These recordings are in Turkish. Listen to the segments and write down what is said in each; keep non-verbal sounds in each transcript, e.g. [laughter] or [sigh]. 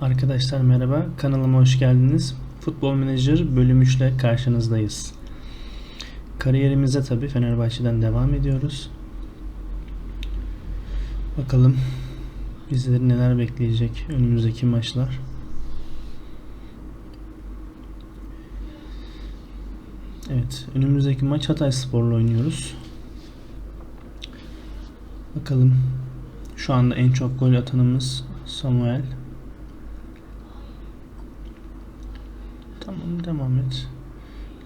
Arkadaşlar merhaba, kanalıma hoş geldiniz. Futbol Manager bölüm 3 ile karşınızdayız. Kariyerimize tabi Fenerbahçe'den devam ediyoruz. Bakalım bizleri neler bekleyecek önümüzdeki maçlar. Evet, önümüzdeki maç Hatay Spor'la oynuyoruz. Bakalım şu anda en çok gol atanımız Samuel. Tamam devam et.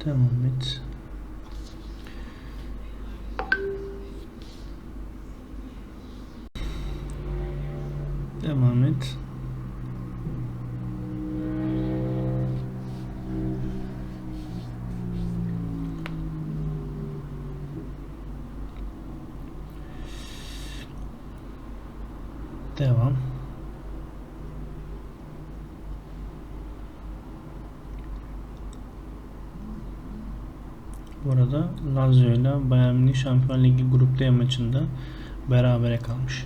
Devam et. Devam et. Devam. Bu arada Lazio ile Bayern Münih Şampiyon Ligi Grup D maçında berabere kalmış.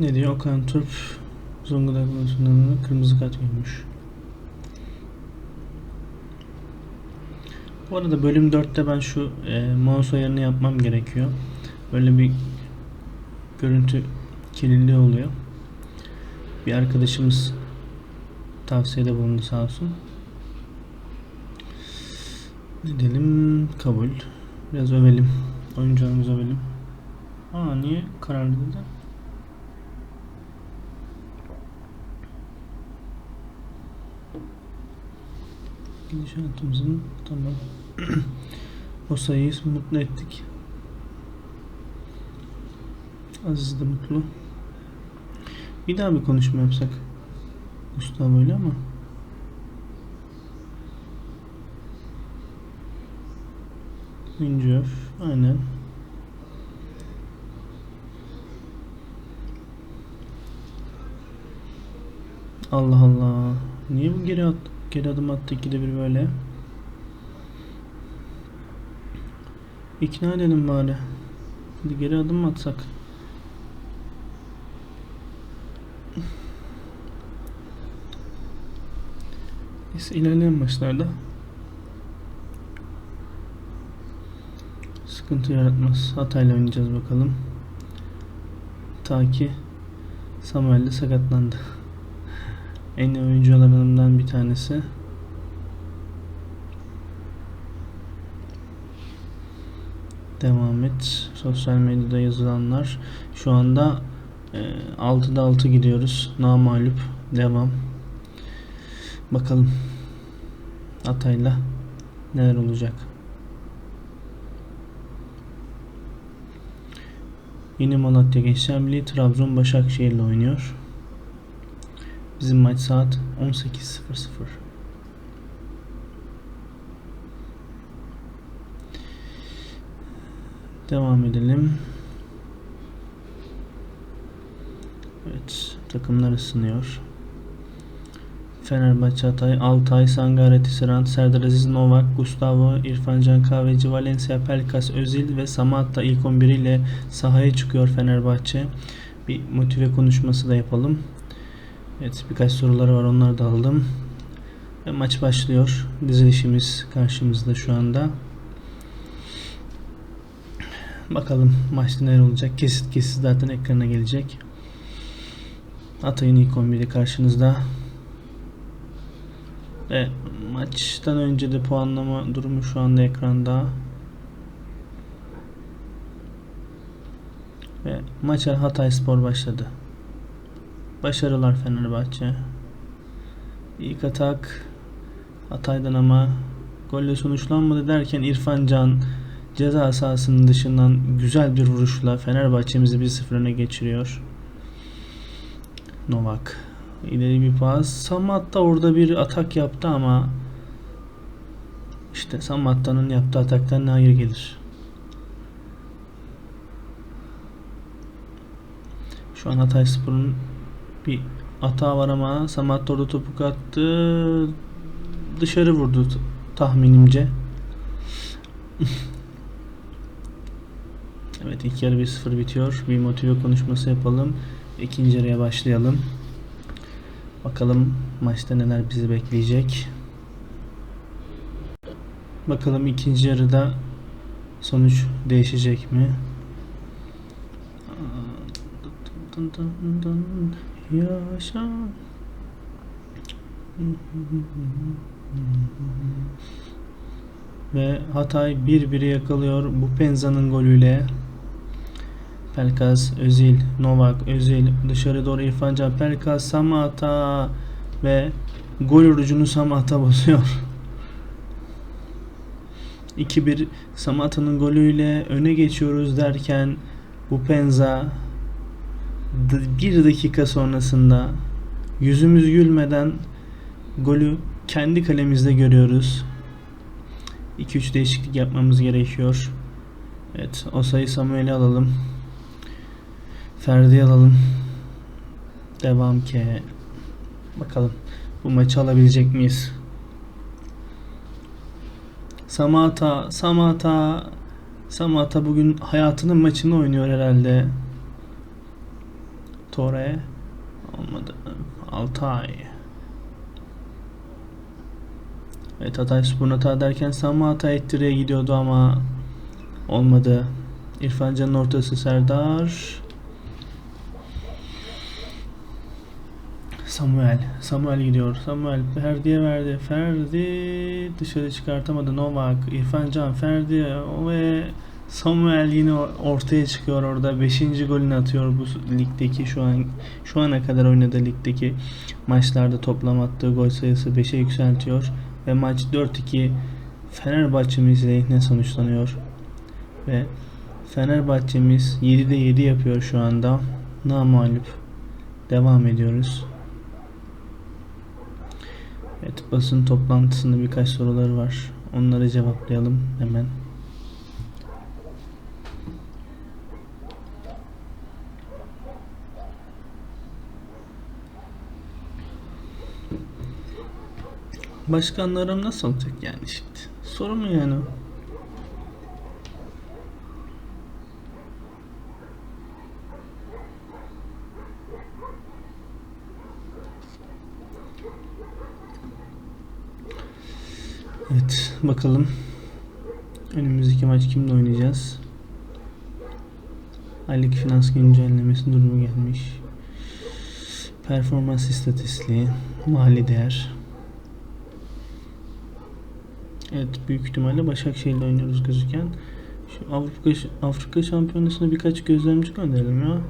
Ne diyor? Okan Turp Zonguldak maçından kırmızı kart görmüş. Bu arada bölüm 4'te ben şu e, mouse ayarını yapmam gerekiyor. Böyle bir görüntü kirliliği oluyor. Bir arkadaşımız tavsiyede bulundu sağ olsun. Ne diyelim? Kabul. Biraz övelim. Oyuncularımızı övelim. Aa niye kararlı dedi? Gidişatımızın tamam. [clears throat] o sayıyı mutlu ettik. Aziz de mutlu. Bir daha bir konuşma yapsak. Gustavo ile ama. Mincof. Aynen. Allah Allah. Niye bu geri at geri adım attı ikide bir böyle? İkna edelim bari. Hadi geri adım atsak? Neyse ilerleyen maçlarda sıkıntı yaratmaz. Hatay'la oynayacağız bakalım. Ta ki Samuel de sakatlandı. [laughs] En iyi oyuncularımdan bir tanesi. Devam et. Sosyal medyada yazılanlar. Şu anda e, 6'da 6 gidiyoruz. Namalup. Devam. Bakalım. Atay'la neler olacak. Yeni Malatya Gençler Birliği Trabzon Başakşehir ile oynuyor. Bizim maç saat 18.00. Devam edelim. Evet, takımlar ısınıyor. Fenerbahçe, Hatay, Altay, Sangare, Tisserand, Serdar Aziz, Novak, Gustavo, İrfancan Kahveci, Valencia, Pelkas, Özil ve Samatta ilk 11 ile sahaya çıkıyor Fenerbahçe. Bir motive konuşması da yapalım. Evet birkaç soruları var onları da aldım. Ve maç başlıyor. Dizilişimiz karşımızda şu anda. Bakalım maçta neler olacak. Kesit kesit zaten ekrana gelecek. Atay'ın ilk 11'i karşınızda. Ve maçtan önce de puanlama durumu şu anda ekranda. Ve maça Hatay Spor başladı. Başarılar Fenerbahçe. İlk atak Hatay'dan ama golle sonuçlanmadı derken İrfan Can ceza sahasının dışından güzel bir vuruşla Fenerbahçe'mizi 1-0 öne geçiriyor. Novak ileri bir pas. Samat da orada bir atak yaptı ama işte Samatta'nın yaptığı ataktan ne hayır gelir. Şu an Hatayspor'un bir hata var ama Samat orada topuk attı. Dışarı vurdu tahminimce. [laughs] evet ilk yarı 1-0 bitiyor. Bir motive konuşması yapalım. ikinci yarıya başlayalım. Bakalım maçta neler bizi bekleyecek. Bakalım ikinci yarıda sonuç değişecek mi? Yaşa. Ve Hatay 1-1'i yakalıyor bu Penza'nın golüyle. Pelkas, Özil, Novak, Özil dışarı doğru İrfan Can, Pelkas, Samata ve gol orucunu Samata [laughs] bozuyor. 2-1 Samata'nın golüyle öne geçiyoruz derken bu Penza bir dakika sonrasında yüzümüz gülmeden golü kendi kalemizde görüyoruz. 2-3 değişiklik yapmamız gerekiyor. Evet, o sayı Samuel'i alalım. Ferdi alalım. Devam ki. Bakalım bu maçı alabilecek miyiz? Samata, Samata, Samata bugün hayatının maçını oynuyor herhalde. Tore olmadı. Altay. Evet Hatay Spor'un hata derken Samata ettiriye gidiyordu ama olmadı. İrfan Can'ın ortası Serdar. Samuel. Samuel gidiyor. Samuel Ferdi'ye verdi. Ferdi dışarı çıkartamadı. Novak, İrfan Can, Ferdi ve Samuel yine ortaya çıkıyor orada. 5. golünü atıyor bu ligdeki şu an şu ana kadar oynadığı ligdeki maçlarda toplam attığı gol sayısı 5'e yükseltiyor ve maç 4-2 Fenerbahçe'miz lehine sonuçlanıyor. Ve Fenerbahçe'miz 7'de 7 yapıyor şu anda. Namalup. Devam ediyoruz. Evet basın toplantısında birkaç sorular var. Onları cevaplayalım hemen. Başkanlarım nasıl olacak yani şimdi? Soru mu yani? Evet bakalım. Önümüzdeki maç kimle oynayacağız? Aylık finans güncellemesi durumu gelmiş. Performans istatistiği, mali değer. Evet büyük ihtimalle Başakşehir'le oynuyoruz gözüken. Şu Avrupa Afrika Şampiyonası'na birkaç gözlemci gönderelim ya.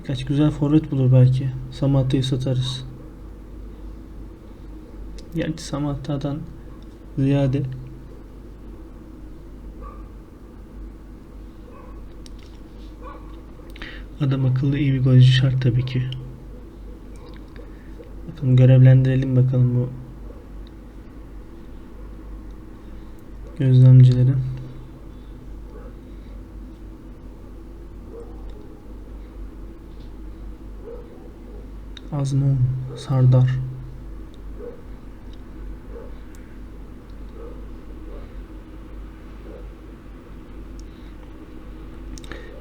Birkaç güzel forvet bulur belki. Samatta'yı satarız. Gerçi Samatta'dan ziyade adam akıllı iyi bir golcü şart tabii ki. Bakalım görevlendirelim bakalım bu gözlemcileri. Azmon, Sardar.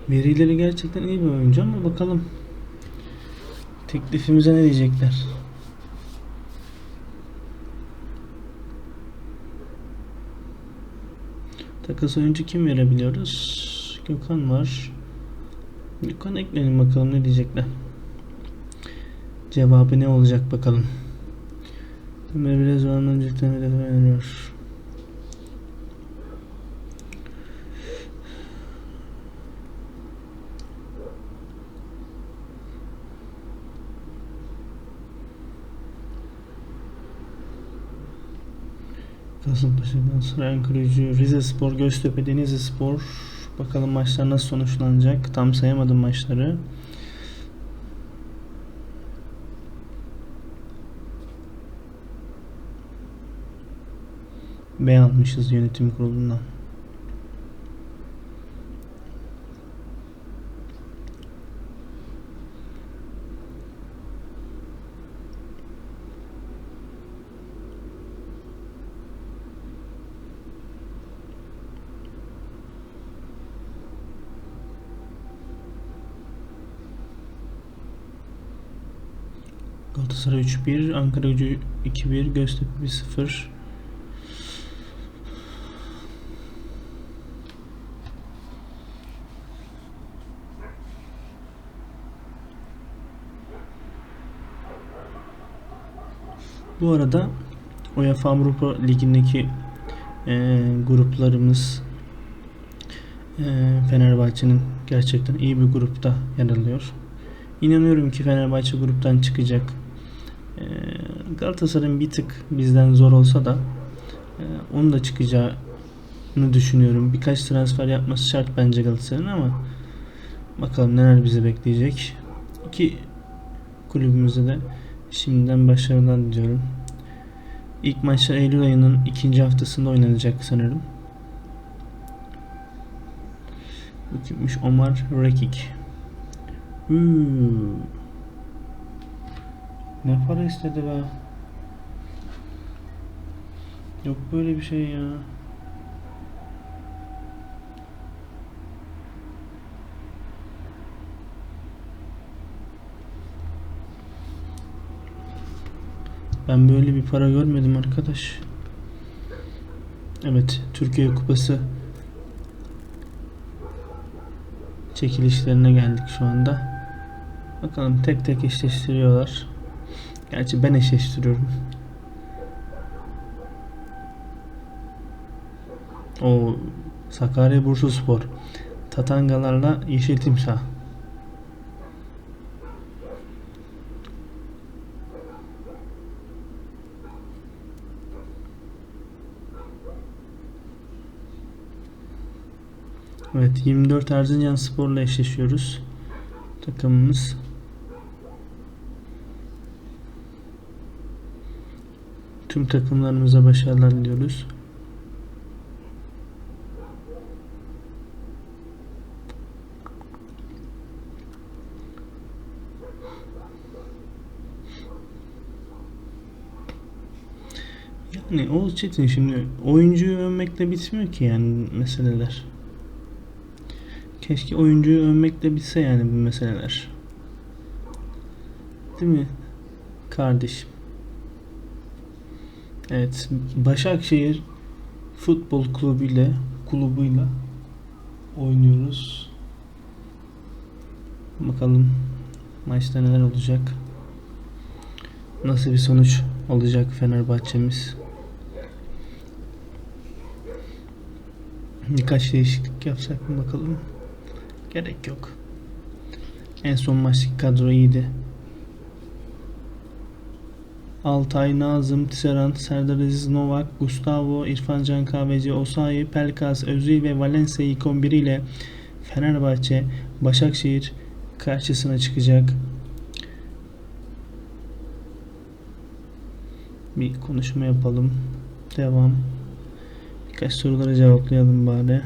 Verileri gerçekten iyi bir oyuncu ama bakalım teklifimize ne diyecekler. Takas oyuncu kim verebiliyoruz? Gökhan var. Gökhan ekleyelim bakalım ne diyecekler. Cevabı ne olacak bakalım. Ömer biraz zaman öncelikten veriyor. Kasımpaşa, Galatasaray, Ankara Rize Spor, Göztepe, Denizli Spor. Bakalım maçlar nasıl sonuçlanacak. Tam sayamadım maçları. Beğenmişiz yönetim kurulundan. Galatasaray 3-1, Ankara Gücü 2-1, Göztepe 1-0. Bu arada UEFA Avrupa Ligi'ndeki e, gruplarımız e, Fenerbahçe'nin gerçekten iyi bir grupta yer alıyor. İnanıyorum ki Fenerbahçe gruptan çıkacak. E, Galatasaray'ın bir tık bizden zor olsa da e, onun da çıkacağını düşünüyorum. Birkaç transfer yapması şart bence Galatasaray'ın ama bakalım neler bizi bekleyecek. İki kulübümüze de şimdiden başarılar diliyorum. İlk maçlar Eylül ayının ikinci haftasında oynanacak sanırım. Bu kimmiş? Omar Rekik. Hmm. Ne para istedi be? Yok böyle bir şey ya. Ben böyle bir para görmedim arkadaş. Evet, Türkiye Kupası çekilişlerine geldik şu anda. Bakalım tek tek eşleştiriyorlar. Gerçi ben eşleştiriyorum. O Sakarya Bursaspor. Tatangalarla Yeşil Timsah. Evet 24 Erzincan Spor'la eşleşiyoruz. Takımımız. Tüm takımlarımıza başarılar diliyoruz. Yani Oğuz Çetin şimdi oyuncuyu övmekle bitmiyor ki yani meseleler. Keşke oyuncuyu övmekle bitse yani bu meseleler. Değil mi? Kardeşim. Evet, Başakşehir Futbol Kulübü ile kulübüyle oynuyoruz. Bakalım maçta neler olacak. Nasıl bir sonuç alacak Fenerbahçe'miz. Birkaç değişiklik yapsak mı bakalım. Gerek yok. En son maçtaki kadro iyiydi. Altay, Nazım, Tisserand, Serdar Aziz, Novak, Gustavo, İrfan Can Kahveci, Osayi, Pelkas, Özil ve Valencia ilk 11 ile Fenerbahçe, Başakşehir karşısına çıkacak. Bir konuşma yapalım. Devam. Birkaç soruları cevaplayalım bari.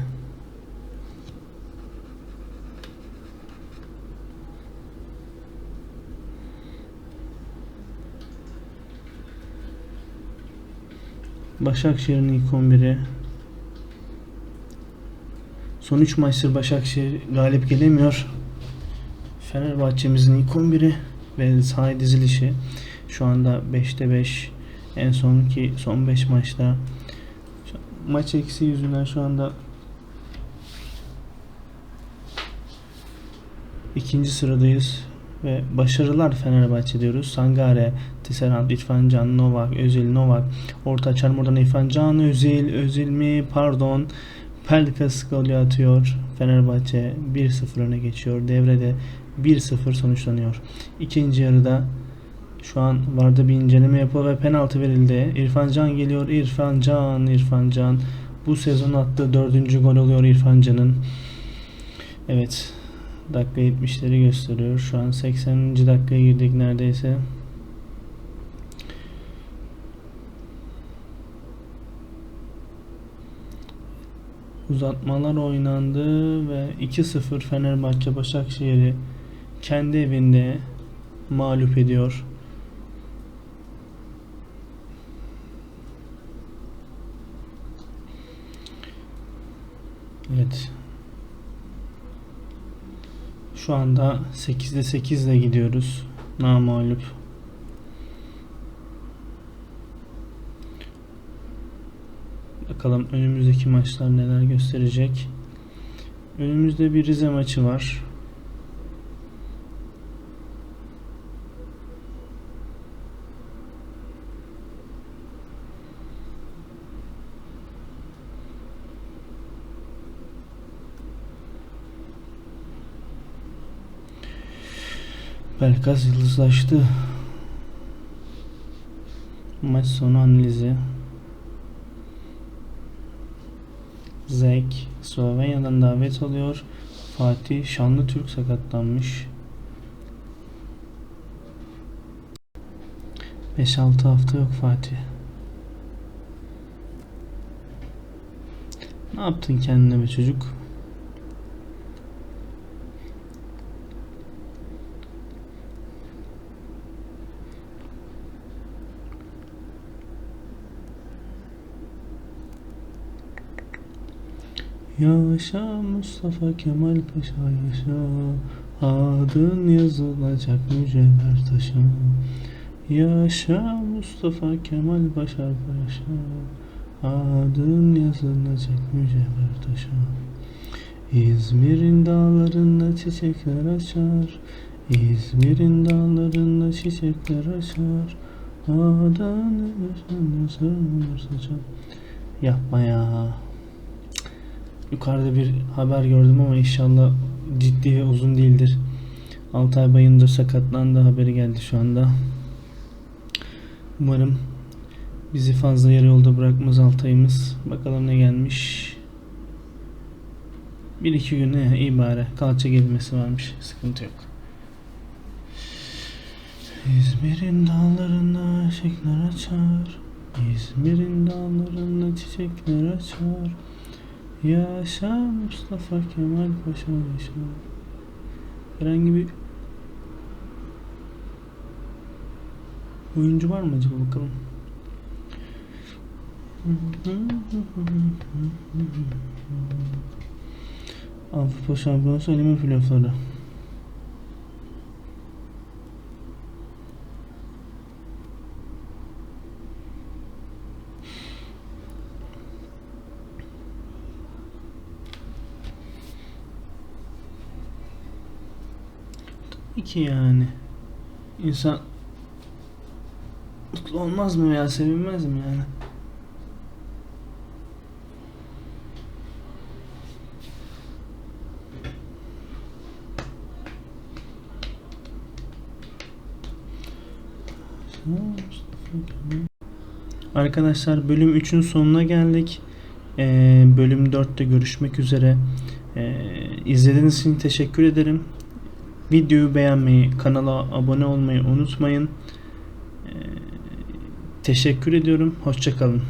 Başakşehir'in ilk 11'i. Son 3 maçtır Başakşehir galip gelemiyor. Fenerbahçe'mizin ilk 11'i ve saha dizilişi şu anda 5'te 5 en son ki son 5 maçta maç eksi yüzünden şu anda ikinci sıradayız ve başarılar Fenerbahçe diyoruz. Sangare, Tisserand, İrfan Can, Novak, Özil, Novak. Orta açar oradan İrfan Can, Özil, Özil mi? Pardon. Pelkas golü atıyor. Fenerbahçe 1-0 öne geçiyor. Devrede 1-0 sonuçlanıyor. İkinci yarıda şu an vardı bir inceleme yapıyor ve penaltı verildi. İrfan Can geliyor. İrfan Can, İrfan Can. Bu sezon attığı dördüncü gol oluyor İrfan Can'ın. Evet. Dakika 70'leri gösteriyor. Şu an 80. dakikaya girdik neredeyse. Uzatmalar oynandı ve 2-0 Fenerbahçe Başakşehir'i kendi evinde mağlup ediyor. Evet. Şu anda 8'de 8 ile gidiyoruz. Namağlup. Bakalım önümüzdeki maçlar neler gösterecek. Önümüzde bir Rize maçı var. Belkas yıldızlaştı. Maç sonu analizi. Zek Slovenya'dan davet alıyor. Fatih Şanlı Türk sakatlanmış. 5-6 hafta yok Fatih. Ne yaptın kendine be çocuk? Yaşa Mustafa Kemal Paşa yaşa. Adın yazılacak mücevher taşa. Yaşa Mustafa Kemal Paşa Paşa Adın yazılacak mücevher taşa. İzmir'in dağlarında çiçekler açar. İzmir'in dağlarında çiçekler açar. Adın yazılacak Yapma ya Yukarıda bir haber gördüm ama inşallah ciddi ve uzun değildir. Altay Bayındır sakatlandı haberi geldi şu anda. Umarım bizi fazla yarı yolda bırakmaz Altay'ımız. Bakalım ne gelmiş. Bir iki gün ne iyi bari. Kalça gelmesi varmış. Sıkıntı yok. İzmir'in dağlarında çiçekler açar. İzmir'in dağlarında çiçekler açar. Yaşa Mustafa Kemal Paşa yaşa. Herhangi bir oyuncu var mı acaba bakalım. Avrupa Şampiyonası eleme playoffları. Ki yani. İnsan mutlu olmaz mı ya sevinmez mi yani? Arkadaşlar bölüm 3'ün sonuna geldik. Ee, bölüm 4'te görüşmek üzere. Ee, izlediğiniz için teşekkür ederim. Videoyu beğenmeyi, kanala abone olmayı unutmayın. Ee, teşekkür ediyorum. Hoşçakalın.